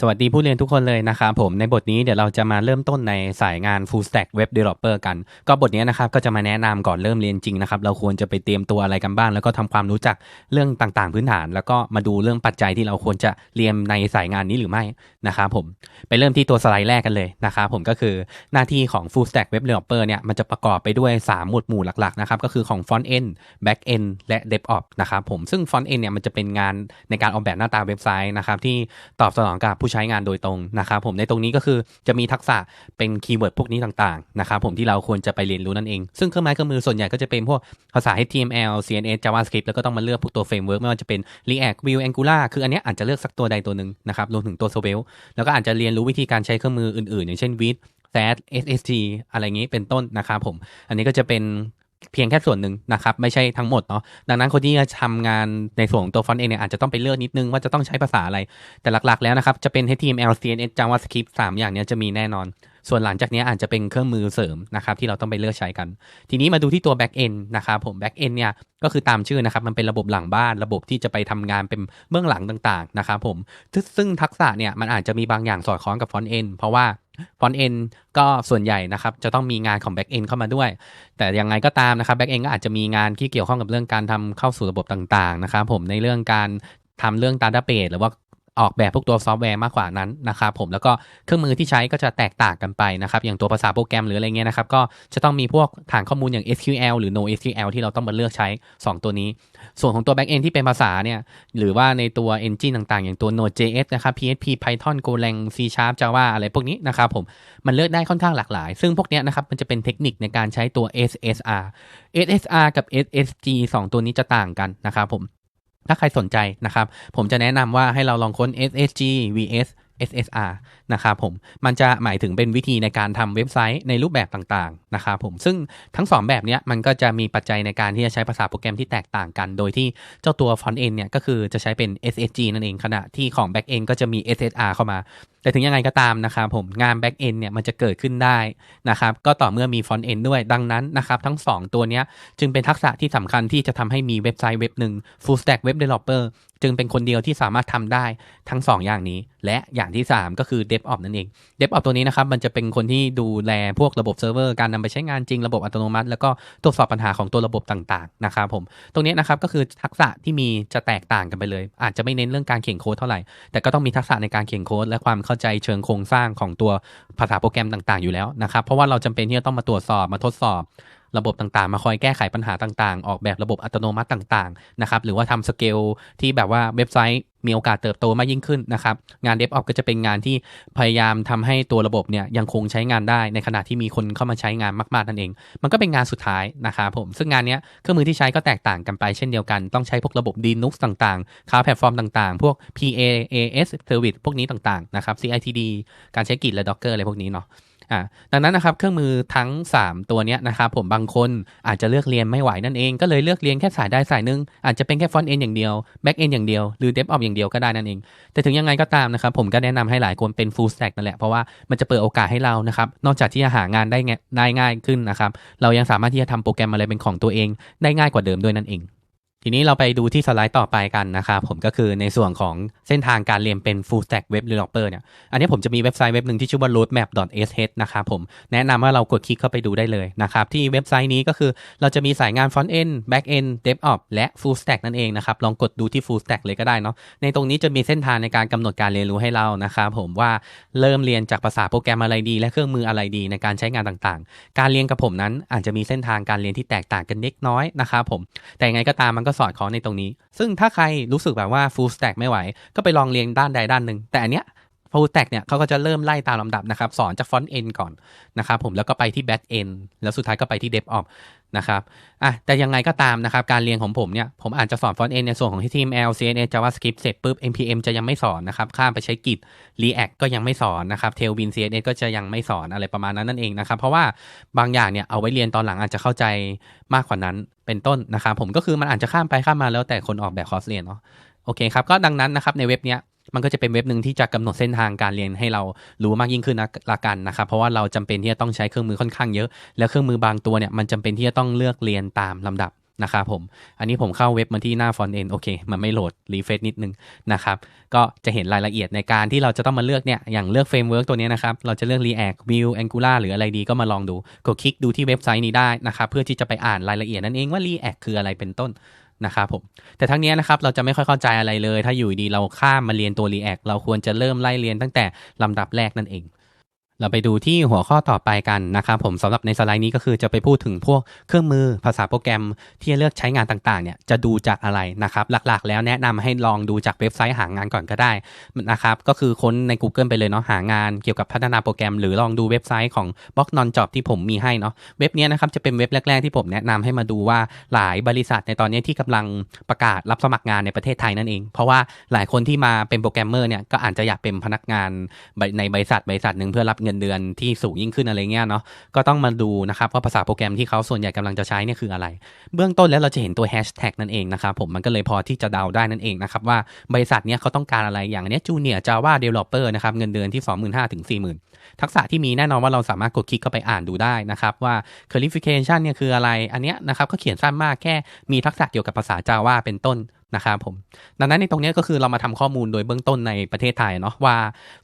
สวัสดีผู้เรียนทุกคนเลยนะครับผมในบทนี้เดี๋ยวเราจะมาเริ่มต้นในสายงาน full stack web developer กัน ก็บทนี้นะครับก็จะมาแนะนำก่อนเริ่มเรียนจริงนะครับเราควรจะไปเตรียมตัวอะไรกันบ้างแล้วก็ทำความรู้จักเรื่องต่างๆ พื้นฐาน แล้วก็มาดูเรื่องปัจจัยที่เราควรจะเรียนในสายงานนี้หรือไม่นะครับผมไปเริ่มที่ตัวสไลด์แรกกันเลยนะครับผมก็คือหน้าที่ของ full stack web developer เนี่ยมันจะประกอบไปด้วย 3 หมวดหมู่หลักๆนะครับก็คือของ front end back end และ DevOps นะครับผมซึ่ง front end เนี่ยมันจะเป็นงานในการออกแบบหน้าตาเว็บไซต์นะครับที่ตอบสนองกับผู้ใช้งานโดยตรงนะครับผมในตรงนี้ก็คือจะมีทักษะเป็นคีย์เวิร์ดพวกนี้ต่างๆนะครับผมที่เราควรจะไปเรียนรู้นั่นเอง ซึ่งเครื่องไม้เครื่องมือส่วนใหญ่ก็จะเป็นพวกภาษา HTML CSS JavaScript แล้วก็ต้องมาเลือกพวกตัวเฟรมเวิร์กไม่ว่าจะเป็น React Vue Angular คืออันนี้อาจจะเลือกสักตัวใดตัวหนึ่งนะครับรวมถึงตัว Svelte แล้วก็อาจจะเรียนรู้วิธีการใช้เครื่องมืออื่นๆ อย่างเช่น Vite SAS SST อะไรอย่างนี้เป็นต้นนะครับผม อันนี้ก็จะเป็น เพียงแค่ส่วนหนึ่งนะครับ ไม่ใช่ทั้งหมดเนาะดังนั้นคนที่จะทำงานในส่วนของตัวฟอนต์เองเนี่ยอาจจะต้องไปเลือกนิดนึงว่าจะต้องใช้ภาษาอะไร แต่หลักๆแล้วนะครับ จะเป็น HTML CSS JavaScript 3 อย่างเนี้ยจะมีแน่นอน ส่วนหลังจากนี้อาจจะเป็นเครื่องมือเสริมนะครับที่เราต้องไปเลือกใช้กัน ทีนี้มาดูที่ตัว back end นะครับผม back end เนี่ยก็คือตามชื่อนะครับมันเป็นระบบหลังบ้านระบบที่จะไปทำงานเป็นเบื้องหลังต่างๆนะครับผมซึ่งทักษะเนี่ยมันอาจจะมีบางอย่างสอดคล้องกับ front end เพราะว่า front end ก็ส่วนใหญ่นะครับ จะต้องมีงานของ back end เข้ามาด้วย แต่ยังไงก็ตามนะครับ back end ก็อาจจะมีงานที่เกี่ยวข้องกับเรื่องการทำเข้าสู่ระบบต่างๆนะครับผมในเรื่องการทำเรื่อง database หรือว่า ออกแบบพวกตัวซอฟต์แวร์มากกว่านั้นนะครับผมแล้วก็เครื่องมือที่ใช้ก็จะแตกต่างกันไปนะครับอย่างตัวภาษาโปรแกรมหรืออะไรเงี้ยนะครับก็จะต้องมีพวกฐานข้อมูลอย่าง SQL หรือ NoSQL ที่เราต้องมาเลือกใช้ 2 ตัวนี้ ส่วนของตัว backend ที่เป็นภาษาเนี่ยหรือว่าในตัว engine ต่างๆ อย่างตัว Node.js นะครับ PHP Python Golang C Sharp Java อะไรพวกนี้นะครับผมมันเลือกได้ค่อนข้างหลากหลาย ซึ่งพวกนี้นะครับมันจะเป็นเทคนิคในการใช้ตัว SSR SSR กับ SSG 2 ตัวนี้จะต่างกันนะครับผม ถ้าใครสนใจนะครับ ผมจะแนะนำว่าให้เราลองค้น SSG vs SSR นะครับผม มันจะหมายถึงเป็นวิธีในการทำเว็บไซต์ในรูปแบบต่างๆ นะครับผม ซึ่งทั้งสองแบบนี้มันก็จะมีปัจจัยในการที่จะใช้ภาษาโปรแกรมที่แตกต่างกัน โดยที่เจ้าตัว front end เนี่ยก็คือจะใช้เป็น SSG นั่นเองขณะที่ของ back end ก็จะมี SSR เข้ามาแต่ถึงยังไงก็ตามนะครับผมงาน back end เนี่ยมันจะเกิดขึ้นได้นะครับก็ต่อเมื่อมี front end ด้วยดังนั้นนะครับทั้ง 2 ตัวนี้จึงเป็นทักษะที่สำคัญที่จะทำให้มีเว็บไซต์เว็บหนึ่ง full stack web developer จึงเป็นคนเดียวที่สามารถทำได้ทั้ง 2 อย่างนี้ และอย่างที่ 3 ก็คือ DevOps นั่นเอง DevOps ตัวนี้นะครับมันจะเป็นคนที่ดูแลพวกระบบเซิร์ฟเวอร์การนำไปใช้งานจริงระบบอัตโนมัติ แล้วก็ตรวจสอบปัญหาของตัวระบบต่าง ๆ นะครับผมตรงนี้นะครับก็คือทักษะที่มีจะแตกต่างกันไปเลย อาจจะไม่เน้นเรื่องการเขียนโค้ดเท่าไหร่แต่ก็ต้องมีทักษะในการเขียนโค้ดและความเข้าใจเชิงโครงสร้างของตัวภาษาโปรแกรมต่างๆ อยู่แล้วนะครับ เพราะว่าเราจำเป็นที่จะต้องมาตรวจสอบมาทดสอบ ระบบต่างๆ มาคอยแก้ไขปัญหาต่างๆ ออกแบบระบบอัตโนมัติต่างๆนะครับหรือว่าทำสเกลที่แบบว่าเว็บไซต์มีโอกาสเติบโตมากยิ่งขึ้นนะครับ งาน DevOps ก็จะเป็นงานที่พยายามทำให้ตัวระบบเนี่ยยังคงใช้งานได้ในขณะที่มีคนเข้ามาใช้งานมากๆนั่นเอง มันก็เป็นงานสุดท้ายนะครับผม ซึ่งงานนี้เครื่องมือที่ใช้ก็แตกต่างกันไปเช่นเดียวกัน ต้องใช้พวกระบบ Linux ต่างๆ Cloud Platform ต่างๆ พวก PaaS Service พวกนี้ต่างๆ นะครับ CITD การใช้ Git และ Docker อะไรพวกนี้เนาะ อ่าดังนั้นนะครับเครื่องมือทั้ง 3 ตัวนี้นะครับผมบางคนอาจจะเลือกเรียนไม่ไหวนั่นเอง ก็เลยเลือกเรียนแค่สายได้สายนึง อาจจะเป็นแค่ฟอนต์เอนอย่างเดียวแบ็กเอนอย่างเดียวหรือเดฟออฟอย่างเดียวก็ได้นั่นเอง แต่ถึงยังไงก็ตามนะครับผมก็แนะนำให้หลายคนเป็นฟูลสแต็กนั่นแหละเพราะว่ามันจะเปิดโอกาสให้เรานะครับนอกจากที่จะหางานได้ง่ายง่ายขึ้นนะครับเรายังสามารถที่จะทำโปรแกรมอะไรเป็นของตัวเองได้ง่ายกว่าเดิมด้วยนั่นเอง ทีนี้เราไปดูที่สไลด์ต่อไปกันนะครับผมก็คือในส่วนของเส้นทางการเรียนเป็น full stack web developer เนี่ย อันนี้ผมจะมีเว็บไซต์เว็บหนึ่งที่ชื่อว่า roadmap.sh นะครับผมแนะนำว่าเรากดคลิกเข้าไปดูได้เลยนะครับ ที่เว็บไซต์นี้ก็คือเราจะมีสายงาน front end back end devops และ full stack นั่นเองนะครับ ลองกดดูที่ full stack เลยก็ได้เนาะในตรงนี้จะมีเส้นทางในการกำหนดการเรียนรู้ให้เรานะครับผมว่าเริ่มเรียนจากภาษาโปรแกรมอะไรดี และเครื่องมืออะไรดีในการใช้งานต่างๆ การเรียนกับผมนั้นอาจจะมีเส้นทางการเรียนที่แตกต่างกันเล็กน้อยนะครับผมแต่ไงก็ตามมันก็สอดคล้องในตรงนี้ ซึ่งถ้าใครรู้สึกแบบว่า full stack ไม่ไหว ก็ไปลองเรียนด้านใดด้านหนึ่ง แต่อันเนี้ย full stack เนี่ยเขาก็จะเริ่มไล่ตามลำดับนะครับ สอนจาก front end ก่อนนะครับผม แล้วก็ไปที่ back end แล้วสุดท้ายก็ไปที่ DevOps นะครับอะแต่ยังไงก็ตามนะครับ การเรียนของผมเนี่ย ผมอาจจะสอน front end ในส่วนของ HTML CSS JavaScript เสร็จปุ๊บ npm จะยังไม่สอนนะครับ ข้ามไปใช้ Git React ก็ยังไม่สอนนะครับ Tailwind CSS ก็จะยังไม่สอนอะไรประมาณนั้นนั่นเองนะครับ เพราะว่าบางอย่างเนี่ยเอาไว้เรียนตอนหลังอาจจะเข้าใจมากกว่านั้นเป็นต้นนะครับ ผมก็คือมันอาจจะข้ามไปข้ามมาแล้วแต่คนออกแบบคอร์สเรียนเนาะโอเคครับก็ดังนั้นนะครับในเว็บเนี้ย มันก็จะเป็นเว็บหนึ่งที่จะกำหนดเส้นทางการเรียนให้เรารู้มากยิ่งขึ้นนะละกันนะครับ เพราะว่าเราจำเป็นที่จะต้องใช้เครื่องมือค่อนข้างเยอะ แล้วเครื่องมือบางตัวเนี่ยมันจำเป็นที่จะต้องเลือกเรียนตามลำดับนะครับผม อันนี้ผมเข้าเว็บมาที่หน้าฟอนต์เอนโอเค มันไม่โหลดรีเฟซนิดนึงนะครับ ก็จะเห็นรายละเอียดในการที่เราจะต้องมาเลือกเนี่ย อย่างเลือกเฟรมเวิร์กตัวนี้นะครับ เราจะเลือก React Vue Angular หรืออะไรดีก็มาลองดู กดคลิกดูที่เว็บไซต์นี้ได้นะครับ เพื่อที่จะไปอ่านรายละเอียดนั่นเองว่า React คืออะไรเป็นต้น นะครับผมแต่ทั้งนี้นะครับเราจะไม่ค่อยเข้าใจอะไรเลย ถ้าอยู่ดีเราข้ามมาเรียนตัว React เราควรจะเริ่มไล่เรียนตั้งแต่ลำดับแรกนั่นเอง เราไปดูที่หัวข้อต่อไปกันนะครับผมสำหรับในสไลด์นี้ก็คือจะไปพูดถึงพวกเครื่องมือภาษาโปรแกรมที่จะเลือกใช้งานต่างๆเนี่ยจะดูจากอะไรนะครับหลักๆ แล้วแนะนำให้ลองดูจากเว็บไซต์หางานก่อนก็ได้นะครับก็คือค้นใน Google ไปเลยเนาะหางานเกี่ยวกับพัฒนาโปรแกรม หรือลองดูเว็บไซต์ของ b l o k n o n Job ที่ผมมีให้เนาะเว็บนี้นะครับจะเป็นเว็บแรก ๆที่ผมแนะนำให้มาดูว่าหลายบริษัทในตอนนี้ที่กำลังประกาศรับสมัครงานในประเทศไทยนั่นเอง เพราะว่าหลายคนที่มาเป็นโปรแกรมเมอร์เนี่ยก็อาจจะอยากเป็นพนักงานในบริษัทบริษัทหนึ่งเพื่อรับเงินเดือนที่สูงยิ่งขึ้นอะไรเงี้ยเนาะก็ต้องมาดูนะครับว่าภาษาโปรแกรมที่เขาส่วนใหญ่กำลังจะใช้เนี่ยคืออะไร เบื้องต้นแล้วเราจะเห็นตัวแฮชแท็กนั่นเองนะครับผมมันก็เลยพอที่จะเดาได้นั่นเองนะครับว่าบริษัทเนี้ยเขาต้องการอะไรอย่างเนี้ยจูเนียร์จาว่าเดเวลลอปเปอร์นะครับเงินเดือนที่ 25,000ถึง40,000 ทักษะที่มีแน่นอนว่าเราสามารถกดคลิกเข้าไปอ่านดูได้นะครับว่า qualification เนี่ยคืออะไรอันเนี้ยนะครับก็เขียนสั้นมากแค่มีทักษะเกี่ยวกับภาษาจาว่าเป็นต้น นะครับผมดังนั้นในตรงนี้ก็คือเรามาทำข้อมูลโดยเบื้องต้นในประเทศไทยเนาะว่า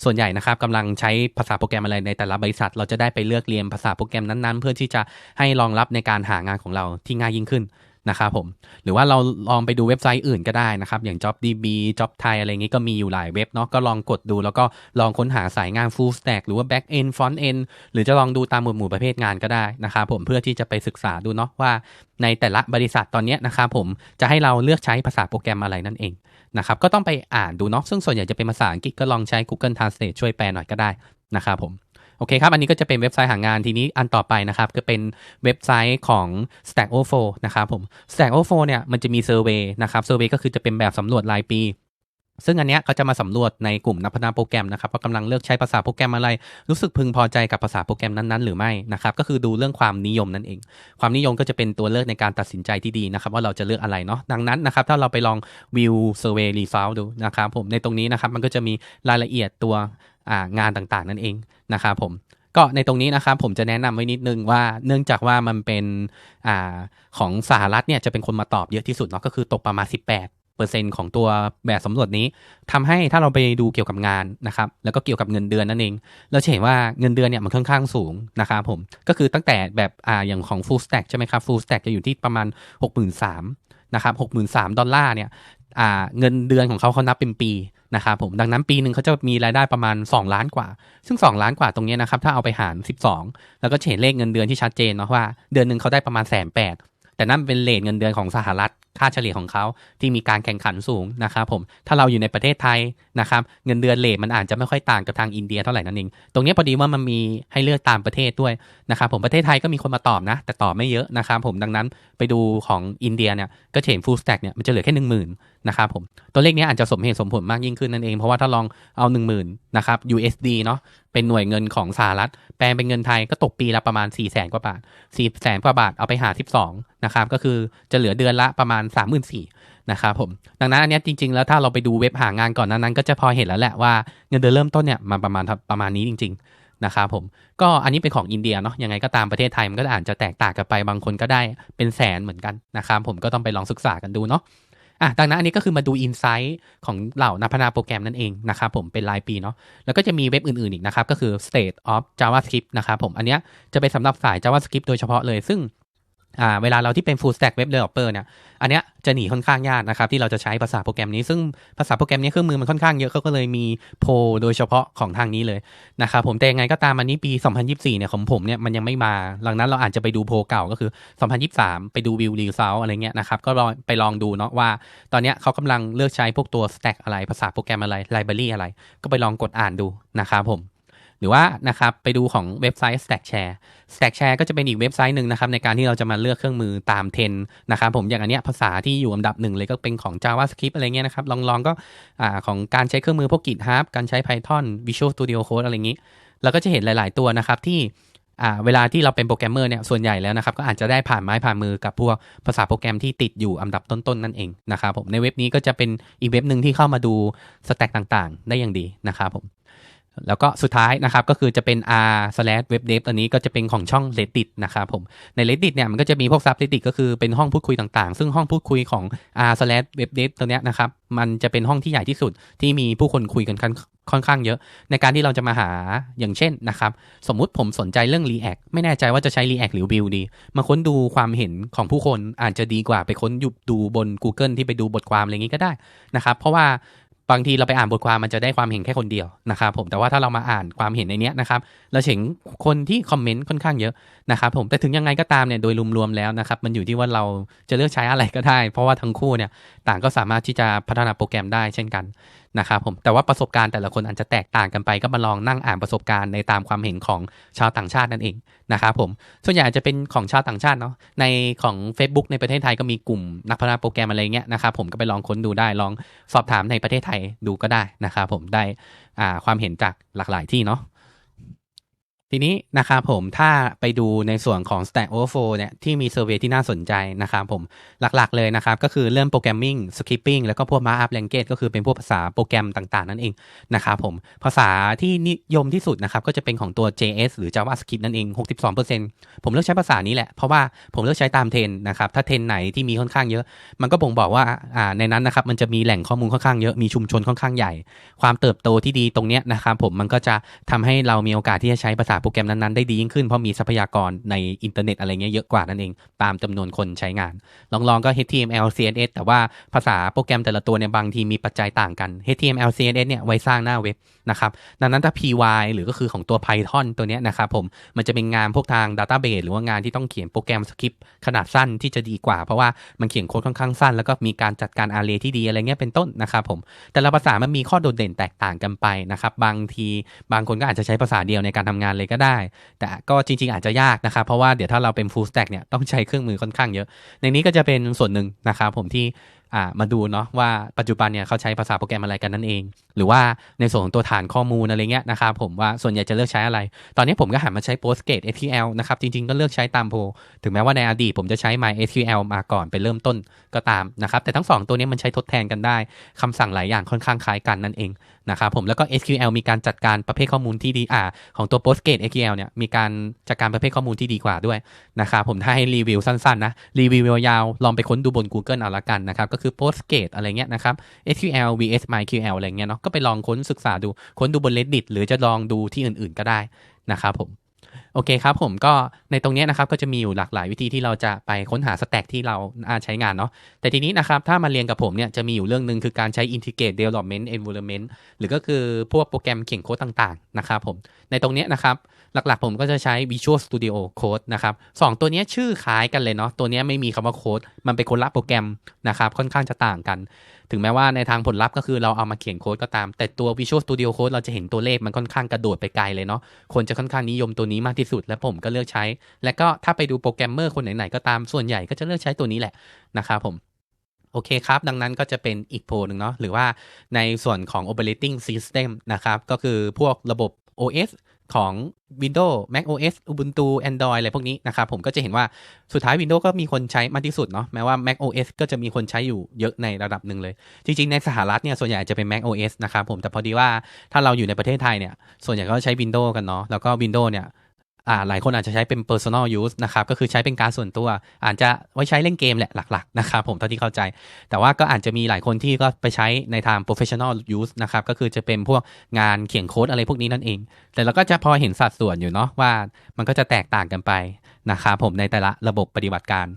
ส่วนใหญ่นะครับกำลังใช้ภาษาโปรแกรมอะไรในแต่ละบริษัท เราจะได้ไปเลือกเรียนภาษาโปรแกรมนั้นๆ เพื่อที่จะให้รองรับในการหางานของเราที่ง่ายยิ่งขึ้น นะครับผม หรือว่าเราลองไปดูเว็บไซต์อื่นก็ได้นะครับ อย่าง JobDB Job Thai อะไรเงี้ก็มีอยู่หลายเว็บเนาะก็ลองกดดูแล้วก็ลองค้นหาสายงาน Full Stack หรือว่า Back End Front End หรือจะลองดูตามหมวดหมู่ประเภทงานก็ได้นะครับผมเพื่อที่จะไปศึกษาดูเนาะว่า ในแต่ละบริษัทตอนนี้นะครับผมจะให้เราเลือกใช้ภาษาโปรแกรมอะไรนั่นเองนะครับก็ต้องไปอ่านดูเนาะซึ่งส่วนใหญ่จะเป็นภาษาอังกฤษก็ลองใช้ Google Translate ช่วยแปลหน่อยก็ได้นะครับผม อเคครับ อันนี้ก็จะเป็นเว็บไซต์หางานทีนี้อันต่อไปนะครับก็เป็นเว็บไซต์ของ Stack Overflow นะครับผม Stack Overflow เนี่ยมันจะมีเซอร์เวยนะครับเซอร์เวยก็คือจะเป็นแบบสำรวจรายปี ซึ่งอันเนี้ยเขาจะมาสำรวจในกลุ่มนักพัฒนาโปรแกรมนะครับว่ากำลังเลือกใช้ภาษาโปรแกรมอะไร รู้สึกพึงพอใจกับภาษาโปรแกรมนั้นๆ หรือไม่นะครับก็คือดูเรื่องความนิยมนั่นเอง ความนิยมก็จะเป็นตัวเลือกในการตัดสินใจที่ดีนะครับว่าเราจะเลือกอะไรเนาะดังนั้นนะครับถ้าเราไปลองวิวเซอร์เวยรีซอลดูนะครับผมในตรงนี้นะครับมันก็จะมีรายละเอียดตัวงานต่างๆ นั่นเองนะครับผมก็ในตรงนี้นะครับผมจะแนะนำไว้นิดนึงว่าเนื่องจากว่ามันเป็นอของสหรัฐเนี่ยจะเป็นคนมาตอบเยอะที่สุดเนาะก็คือตกประมาณ 18 เปอร์เซ็นของตัวแบบสำรวจนี้ทำให้ถ้าเราไปดูเกี่ยวกับงานนะครับ แล้วก็เกี่ยวกับเงินเดือนนั่นเอง เราจะเห็นว่าเงินเดือนเนี่ยมันค่อนข้างสูงนะครับผม ก็คือตั้งแต่แบบอ่าอย่างของ full stack ใช่ไหมครับ full stack จะอยู่ที่ประมาณ 63,000นะครับ63,000 ดอลลาร์เนี่ยอ่าเงินเดือนของเขาเขานับเป็นปีนะครับผมดังนั้นปีหนึ่งเขาจะมีรายได้ประมาณ 2 ล้านกว่า ซึ่ง 2 ล้านกว่าตรงนี้นะครับถ้าเอาไปหาร 12 แล้วก็เห็นเลขเงินเดือนที่ชัดเจนเนาะว่าเดือนหนึ่งเขาได้ประมาณแสนแปดแต่นั่นเป็นเลทเงินเดือนของสหรัฐ ค่าเฉลี่ยของเขาที่มีการแข่งขันสูงนะครับผมถ้าเราอยู่ในประเทศไทยนะครับเงินเดือนเลทมันอาจจะไม่ค่อยต่างกับทางอินเดียเท่าไหร่นั่นเองตรงนี้พอดีว่ามันมีให้เลือกตามประเทศด้วยนะครับผมประเทศไทยก็มีคนมาตอบนะ แต่ตอบไม่เยอะนะครับผมดังนั้นไปดูของอินเดียเนี่ยก็เห็นฟูลสแต็กเนี่ยมันจะเหลือแค่หนึ่งหมื่น นะครับผมตัวเลขนี้อาจจะสมเหตุสมผลมากยิ่งขึ้นนั่นเอง เพราะว่าถ้าลองเอา 1 0,000นะครับ USD เนาะเป็นหน่วยเงินของสหรัฐ แปลงเป็นเงินไทยก็ตกปีละประมาณ 4 0 0แสนกว่าบาท 4 0 0แสนกว่าบาทเอาไปหา 12นะครับก็คือจะเหลือเดือนละประมาณ 3 4 0 0 0นะครับผมดังนั้นอันนี้จริง ๆ แล้วถ้าเราไปดูเว็บหางานก่อนนั้น ก็จะพอเห็นแล้วแหละว่าเงินเดือนเริ่มต้นเนี่ยมาประมาณประมาณนี้จริง ๆนะครับผมก็อันนี้เป็นของอินเดียเนาะยังไงก็ตามประเทศไทยมันก็อาจจะแตกต่างกันไปบางคนก็ได้เป็นแสนเหมือนกันนะครับผมก็ต้องไปลองศึกษากันดูเนาะ อะดังนั้นอันนี้ก็คือมาดูอินไซต์ของเหล่านักพัฒนาโปรแกรมนั่นเองนะครับผมเป็นรายปีเนาะแล้วก็จะมีเว็บอื่น ๆ อีกนะครับ ก็คือ state of javascript นะครับผมอันนี้จะเป็นสำหรับสาย javascript โดยเฉพาะเลย ซึ่ง อ่าเวลาเราที่เป็น full stack web developer เนี่ย อันเนี้ยจะหนีค่อนข้างยากนะครับ ที่เราจะใช้ภาษาโปรแกรมนี้ ซึ่งภาษาโปรแกรมนี้เครื่องมือมันค่อนข้างเยอะเขาก็เลยมีโพโดยเฉพาะของทางนี้เลยนะครับผมแต่ยังไงก็ตามอันนี้ปี 2024 เนี่ยของผมเนี่ยมันยังไม่มาดังนั้นเราอาจจะไปดูโพเก่าก็คือ 2023 ไปดูวิวรีเซลอะไรเงี้ยนะครับ ก็ลองไปลองดูเนาะว่า ตอนเนี้ยเขากำลังเลือกใช้พวกตัว stack อะไรภาษาโปรแกรมอะไรไลบรารีอะไร ก็ไปลองกดอ่านดูนะครับผม รือว่านะครับไปดูของเว็บไซต์ Stackshare Stackshare ก็จะเป็นอีกเว็บไซต์หนึ่งนะครับในการที่เราจะมาเลือกเครื่องมือตามเทรนนะครับผมอย่างอันเนี้ยภาษาที่อยู่อันดับหนึ่งเลยก็เป็นของ JavaScript อะไรเงี้ยนะครับลองๆก็อ่าของการใช้เครื่องมือพวก GitHub การใช้ Python Visual Studio Code อะไรอย่างนี้เราก็จะเห็นหลาย ๆ ตัวนะครับที่อ่าเวลาที่เราเป็นโปรแกรมเมอร์เนี่ยส่วนใหญ่แล้วนะครับก็อาจจะได้ผ่านไม้ผ่านมือกับพวกภาษาโปรแกรมที่ติดอยู่อันดับต้นๆนั่นเองนะครับผมในเว็บนี้ก็จะเป็นอีกเว็บหนึ่งที่เข้ามาดูสแต็กต่างๆ ได้อย่างดีนะครับผม แล้วก็สุดท้ายนะครับก็คือจะเป็น r slash web dev อันนี้ก็จะเป็นของช่อง reddit นะครับผม ใน reddit เนี่ยมันก็จะมีพวก sub reddit ก็คือเป็นห้องพูดคุยต่างๆ ซึ่งห้องพูดคุยของ r slash web dev ตัวเนี้ยนะครับ มันจะเป็นห้องที่ใหญ่ที่สุดที่มีผู้คนคุยกันค่อนข้างเยอะ ในการที่เราจะมาหาอย่างเช่นนะครับ สมมุติผมสนใจเรื่อง React ไม่แน่ใจว่าจะใช้ React หรือ Vue ดี มาค้นดูความเห็นของผู้คนอาจจะดีกว่าไปค้นยุบดูบน Google ที่ไปดูบทความอะไรอย่างนี้ก็ได้นะครับ เพราะว่า บางทีเราไปอ่านบทความมันจะได้ความเห็นแค่คนเดียวนะครับผมแต่ว่าถ้าเรามาอ่านความเห็นในนี้นะครับเราเห็นคนที่คอมเมนต์ค่อนข้างเยอะนะครับผมแต่ถึงยังไงก็ตามเนี่ยโดยรวมๆแล้วนะครับมันอยู่ที่ว่าเราจะเลือกใช้อะไรก็ได้ เพราะว่าทั้งคู่เนี่ยต่างก็สามารถที่จะพัฒนาโปรแกรมได้เช่นกัน นะครับผมแต่ว่าประสบการณ์แต่ละคนอาจจะแตกต่างกันไป ก็มาลองนั่งอ่านประสบการณ์ในตามความเห็นของชาวต่างชาตินั่นเองนะครับผมส่วนใหญ่จะเป็นของชาวต่างชาติเนาะในของ Facebook ในประเทศไทยก็มีกลุ่มนักพัฒนาโปรแกรมอะไรเงี้ยนะครับผมก็ไปลองค้นดูได้ลองสอบถามในประเทศไทยดูก็ได้นะครับผมได้ความเห็นจากหลากหลายที่เนาะ ทีนี้นะครับผมถ้าไปดูในส่วนของ Stack Overflow เนี่ยที่มีเซอร์เวยที่น่าสนใจนะครับผมหลักๆเลยนะครับ ก็คือเรื่องโปรแกรมมิ่งสคริปปิ้งแล้วก็พวก Markup Language ก็คือเป็นพวกภาษาโปรแกรมต่างๆ นั่นเองนะครับผมภาษาที่นิยมที่สุดนะครับ ก็จะเป็นของตัว JS หรือ JavaScript นั่นเอง 62%ผมเลือกใช้ภาษานี้แหละ เพราะว่าผมเลือกใช้ตามเทรนนะครับถ้าเทรนไหนที่มีค่อนข้างเยอะ มันก็บ่งบอกว่าอ่าในนั้นนะครับมันจะมีแหล่งข้อมูลค่อนข้างเยอะมีชุมชนค่อนข้างใหญ่ ความเติบโตที่ดีตรงเนี้ยนะครับผมมันก็จะทำให้เรามีโอกาสที่จะใช้ภาษาโปรแกรมนั้นๆได้ดียิ่งขึ้นเพราะมีทรัพยากรในอินเทอร์เน็ตอะไรเงี้ยเยอะกว่านั่นเอง ตามจำนวนคนใช้งาน ลองๆก็ HTML CSS แต่ว่าภาษาโปรแกรมแต่ละตัวเนี่ยบางทีมีปัจจัยต่างกัน HTML CSS เนี่ยไว้สร้างหน้าเว็บ นะครับดังนั้นถ้า PY หรือก็คือของตัว Python ตัวนี้นะครับผมมันจะเป็นงานพวกทาง Database หรือว่างานที่ต้องเขียนโปรแกรมสคริปต์ขนาดสั้นที่จะดีกว่า เพราะว่ามันเขียนโค้ดค่อนข้างสั้น แล้วก็มีการจัดการอาร์เรย์ที่ดีอะไรเงี้ยเป็นต้นนะครับผมแต่ละภาษามันมีข้อโดดเด่นแตกต่างกันไปนะครับบางทีบางคนก็อาจจะใช้ภาษาเดียวในการทำงานเลยก็ได้ แต่ก็จริง ๆ อาจจะยากนะครับเพราะว่าเดี๋ยวถ้าเราเป็น full stack เนี่ยต้องใช้เครื่องมือค่อนข้างเยอะ ในนี้ก็จะเป็นส่วนหนึ่งนะครับผมที่ อ่ามาดูเนาะว่าปัจจุบันเนี่ยเขาใช้ภาษาโปรแกรมอะไรกันนั่นเอง หรือว่าในส่วนของตัวฐานข้อมูลอะไรเงี้ยนะครับผมว่าส่วนใหญ่จะเลือกใช้อะไร ตอนนี้ผมก็หันมาใช้ Postgres SQL นะครับจริงๆก็เลือกใช้ตามโพถึงแม้ว่าในอดีตผมจะใช้ MySQL มาก่อนเป็นเริ่มต้นก็ตามนะครับแต่ทั้ง 2 ตัวนี้มันใช้ทดแทนกันได้คำสั่งหลายอย่างค่อนข้างคล้ายกันนั่นเอง นะครับผมแล้วก็ SQL มีการจัดการประเภทข้อมูลที่ดีอ่าของตัว Postgres SQL เนี่ยมีการจัดการประเภทข้อมูลที่ดีกว่าด้วยนะครับผมถ้าให้รีวิวสั้นๆนะรีวิวยาวลองไปค้นดูบน Google เอาละกันนะครับก็คือ Postgres อะไรเงี้ยนะครับ SQL vs MySQL อะไรเงี้ยเนาะก็ไปลองค้นศึกษาดูค้นดูบน Reddit หรือจะลองดูที่อื่นๆก็ได้นะครับผม โอเคครับผมก็ในตรงนี้นะครับก็จะมีอยู่หลากหลายวิธีที่เราจะไปค้นหาสแต็กที่เราอาใช้งานเนาะแต่ทีนี้นะครับถ้ามาเรียนกับผมเนี่ยจะมีอยู่เรื่องหนึ่งคือการใช้ integrate development environment หรือก็คือพวกโปรแกรมเขียนโค้ดต่างๆนะครับผมในตรงนี้นะครับหลักๆผมก็จะใช้ Visual Studio Code นะครับสองตัวนี้ชื่อคล้ายกันเลยเนาะตัวนี้ไม่มีคำว่าโค้ดมันเป็นคนละโปรแกรมนะครับค่อนข้างจะต่างกันถึงแม้ว่าในทางผลลัพธ์ก็คือเราเอามาเขียนโค้ดก็ตาม แต่ตัว Visual Studio Code เราจะเห็นตัวเลขมันค่อนข้างกระโดดไปไกลเลยเนาะคนจะค่อนข้างนิยมตัวนี้มากที่สุด และผมก็เลือกใช้ และก็ถ้าไปดูโปรแกรมเมอร์คนไหนๆก็ตามส่วนใหญ่ก็จะเลือกใช้ตัวนี้แหละนะครับผมโอเคครับ ดังนั้นก็จะเป็นอีกโพลหนึ่งเนาะหรือว่าในส่วนของ operating system นะครับ ก็คือพวกระบบ OS ของ Windows Mac OS Ubuntu Android อะไรพวกนี้นะครับผมก็จะเห็นว่าสุดท้าย Windows ก็มีคนใช้มากที่สุดเนาะแม้ว่า Mac OS ก็จะมีคนใช้อยู่เยอะในระดับหนึ่งเลย จริง ๆ ในสหรัฐเนี่ยส่วนใหญ่จะเป็น Mac OS นะครับผมแต่พอดีว่าถ้าเราอยู่ในประเทศไทยเนี่ยส่วนใหญ่ก็ใช้ Windows กันเนาะแล้วก็ Windows เนี่ย อ่าหลายคนอาจจะใช้เป็น personal use นะครับก็คือใช้เป็นการส่วนตัว อาจจะไว้ใช้เล่นเกมแหละหลักๆนะครับผมเท่าที่เข้าใจ แต่ว่าก็อาจจะมีหลายคนที่ก็ไปใช้ในทาง professional use นะครับก็คือจะเป็นพวกงานเขียนโค้ดอะไรพวกนี้นั่นเอง แต่เราก็จะพอเห็นสัดส่วนอยู่เนาะว่ามันก็จะแตกต่างกันไป นะครับผมในแต่ละระบบปฏิบัติการ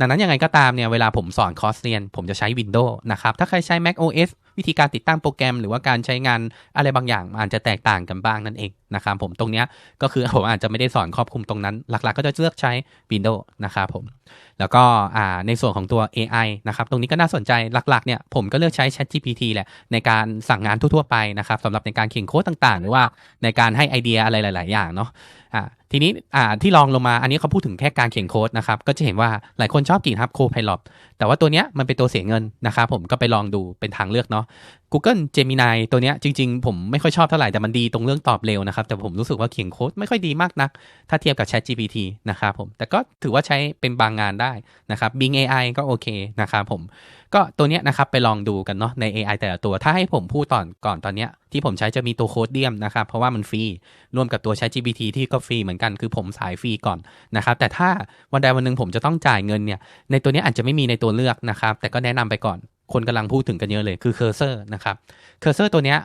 ดังนั้นยังไงก็ตามเนี่ยเวลาผมสอนคอร์สเรียน ผมจะใช้ Windows นะครับ ถ้าใครใช้ Mac OS วิธีการติดตั้งโปรแกรม หรือว่าการใช้งานอะไรบางอย่างอาจจะแตกต่างกันบ้างนั่นเองนะครับผมตรงนี้ก็คือผมอาจจะไม่ได้สอนครอบคลุมตรงนั้น หลักๆ ก็จะเลือกใช้ Windows นะครับผมแล้วก็ในส่วนของตัว AI นะครับตรงนี้ก็น่าสนใจหลักๆเนี่ยผมก็เลือกใช้ ChatGPT แหละในการสั่งงานทั่วๆไปนะครับสำหรับในการเขียนโค้ดต่างๆ หรือว่าในการให้ไอเดียอะไรหลาย ๆ อย่างเนาะ ทีนี้ที่ลองลงมาอันนี้เขาพูดถึงแค่การเขียนโค้ดนะครับก็จะเห็นว่าหลายคนชอบกินครับโคไพลอตแต่ว่าตัวเนี้ยมันเป็นตัวเสียเงินนะครับผมก็ไปลองดูเป็นทางเลือกเนาะ Google Gemini ตัวเนี้ยจริง ๆ ผมไม่ค่อยชอบเท่าไหร่แต่มันดีตรงเรื่องตอบเร็วนะครับ แต่ผมรู้สึกว่าเขียนโค้ดไม่ค่อยดีมากนัก ถ้าเทียบกับ Chat GPT นะครับผม แต่ก็ถือว่าใช้เป็นบางงานได้นะครับ Bing AI ก็โอเคนะครับผม ก็ตัวเนี้ยนะครับไปลองดูกันเนาะใน AI แต่ละตัว ถ้าให้ผมพูดตอนก่อนตอนเนี้ยที่ผมใช้จะมีตัวโค้ดเดียมนะครับ เพราะว่ามันฟรีรวมกับตัว Chat GPT ที่ก็ฟรีเหมือนกันคือผมสายฟรีก่อนนะครับแต่ถ้าวันใดวันหนึ่งผมจะต้องจ่ายเงินเนี่ยในตัวนี้อาจจะไม่มีในตัวเลือกนะครับแต่ก็แนะนำไปก่อน คนกำลังพูดถึงกันเยอะเลยคือเคอร์เซอร์นะครับเคอร์เซอร์ตัวเนี้ย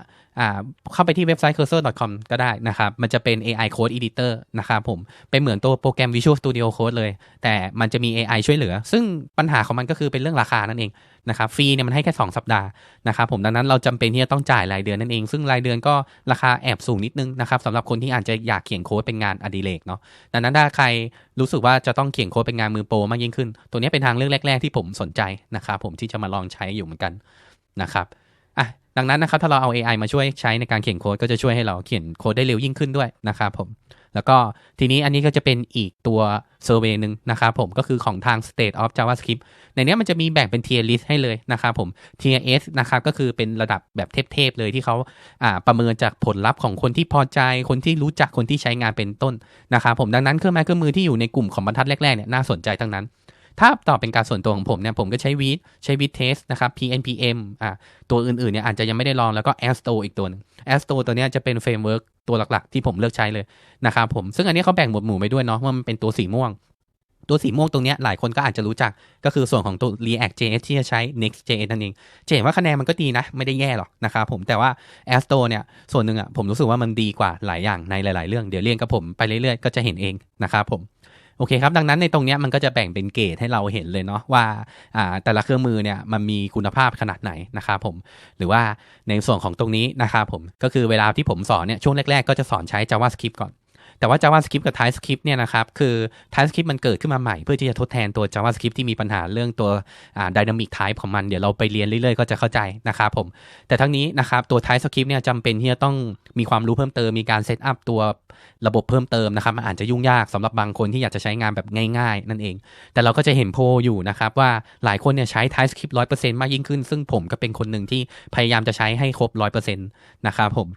เข้าไปที่เว็บไซต์ cursor.com ก็ได้นะครับ มันจะเป็น AI Code Editor นะครับผม เป็นเหมือนตัวโปรแกรม Visual Studio Code เลย แต่มันจะมี AI ช่วยเหลือ ซึ่งปัญหาของมันก็คือเป็นเรื่องราคานั่นเองนะครับ ฟรีเนี่ยมันให้แค่ 2 สัปดาห์นะครับผม ดังนั้นเราจำเป็นที่จะต้องจ่ายรายเดือนนั่นเอง ซึ่งรายเดือนก็ราคาแอบสูงนิดนึงนะครับสำหรับคนที่อาจจะอยากเขียนโค้ดเป็นงานอดิเรกเนาะ ดังนั้นถ้าใครรู้สึกว่าจะต้องเขียนโค้ดเป็นงานมือโปรมากยิ่งขึ้น ตัวนี้เป็นทางเลือกแรก ๆ ที่ผมสนใจนะครับผมที่จะมาลองใช้อยู่เหมือนกันนะครับ อะ ดังนั้นนะครับถ้าเราเอา AI มาช่วยใช้ในการเขียนโค้ดก็จะช่วยให้เราเขียนโค้ดได้เร็วยิ่งขึ้นด้วยนะครับผมแล้วก็ทีนี้อันนี้ก็จะเป็นอีกตัวเซอร์เวยหนึ่งนะครับผมก็คือของทาง State of JavaScript ในนี้มันจะมีแบ่งเป็น tier list ให้เลยนะครับผม tier S นะครับก็คือเป็นระดับแบบเทพๆเลยที่เขาประเมินจากผลลัพธ์ของคนที่พอใจ คนที่รู้จักคนที่ใช้งานเป็นต้นนะครับผมดังนั้นเครื่องไม้เครื่องมือที่อยู่ในกลุ่มของบรรทัดแรกๆเนี่ยน่าสนใจทั้งนั้น ถ้าตอบเป็นการส่วนตัวของผมเนี่ยผมก็ใช้วีดใช้วีดเทสนะครับ PNPM อ่าตัวอื่นๆเนี่ยอาจจะยังไม่ได้ลองแล้วก็ a s t o อีกตัวนึง a s t o ตัวนี้จะเป็นเฟรมเวิร์กตัวหลักๆ ที่ผมเลือกใช้เลยนะครับผมซึ่งอันนี้เขาแบ่งหมวดหมู่ไปด้วยเนาะว่ามันเป็นตัวสีม่วง ตัวสีม่วงตรงนี้หลายคนก็อาจจะรู้จักก็คือส่วนของตัว React JS ที่จะใช้ Next.js นั่นเองจะเห็นว่าคะแนนมันก็ดีนะไม่ได้แย่หรอกนะครับผมแต่ว่า a s t o เนี่ยส่วนหนึ่งอะผมรู้สึกว่ามันดีกว่าหลายอย่างในหลาย ๆ เรื่องเดี๋ยวเรียนกับผมไปเรื่อยๆก็จะเห็นเองนะครับผม โอเคครับดังนั้นในตรงนี้มันก็จะแบ่งเป็นเกรดให้เราเห็นเลยเนาะว่าแต่ละเครื่องมือเนี่ยมันมีคุณภาพขนาดไหนนะครับผมหรือว่าในส่วนของตรงนี้นะครับผมก็คือเวลาที่ผมสอนเนี่ยช่วงแรก ๆ ก็จะสอนใช้ JavaScript ก่อน แต่ว่า JavaScript กับ TypeScript เนี่ยนะครับ คือ TypeScript มันเกิดขึ้นมาใหม่ เพื่อที่จะทดแทนตัว JavaScript ที่มีปัญหาเรื่องตัว Dynamic Type ของมัน เดี๋ยวเราไปเรียนเรื่อยๆ ก็จะเข้าใจนะครับผม แต่ทั้งนี้นะครับตัว TypeScript เนี่ยจำเป็นที่จะต้องมีความรู้เพิ่มเติม มีการเซตอัพตัวระบบเพิ่มเติมนะครับ มันอาจจะยุ่งยากสำหรับบางคนที่อยากจะใช้งานแบบง่าย ๆ นั่นเอง แต่เราก็จะเห็นโพอยู่นะครับว่าหลายคนเนี่ยใช้ TypeScript 100%มากยิ่งขึ้น ซึ่งผมก็เป็นคนหนึ่งที่พยายามจะใช้ให้ครบ 100%นะครับผม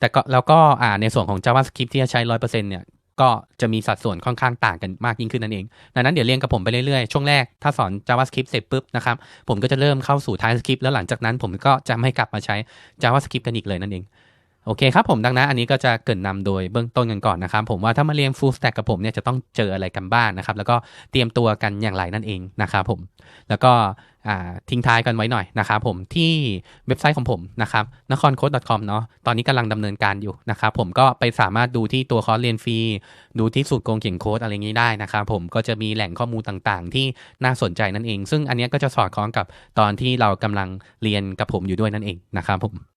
แต่ก็แล้วก็อ่าในส่วนของ JavaScript ที่จะใช้100%เนี่ยก็จะมีสัดส่วนค่อนข้างต่างกันมากยิ่งขึ้นนั่นเอง ดังนั้นเดี๋ยวเรียนกับผมไปเรื่อยๆ ช่วงแรกถ้าสอน JavaScript เสร็จปุ๊บนะครับ ผมก็จะเริ่มเข้าสู่ TypeScript แล้วหลังจากนั้นผมก็จะไม่กลับมาใช้ JavaScript กันอีกเลยนั่นเอง โอเคครับผมดังนั้นอันนี้ก็จะเกิดนนำโดยเบื้องต้นกันก่อนนะครับผมว่าถ้ามาเรียน full stack กับผมเนี่ยจะต้องเจออะไรกันบ้างนะครับ แล้วก็เตรียมตัวกันอย่างไรนั่นเองนะครับผมแล้วก็ทิ้งท้ายกันไว้หน่อยนะครับผมที่เว็บไซต์ของผมนะครับนครโค้ด .com เนาะตอนนี้กำลังดำเนินการอยู่นะครับผมก็ไปสามารถดูที่ตัวคอร์สเรียนฟรีดูที่สูตรโกงเขียนโค้ดอะไรอย่างนี้ได้นะครับผมก็จะมีแหล่งข้อมูลต่างๆ ที่น่าสนใจนั่นเอง ซึ่งอันนี้ก็จะสอดคล้องกับตอนที่เรากำลังเรียนกับผมอยู่ด้วยนั่นเองนะครับผม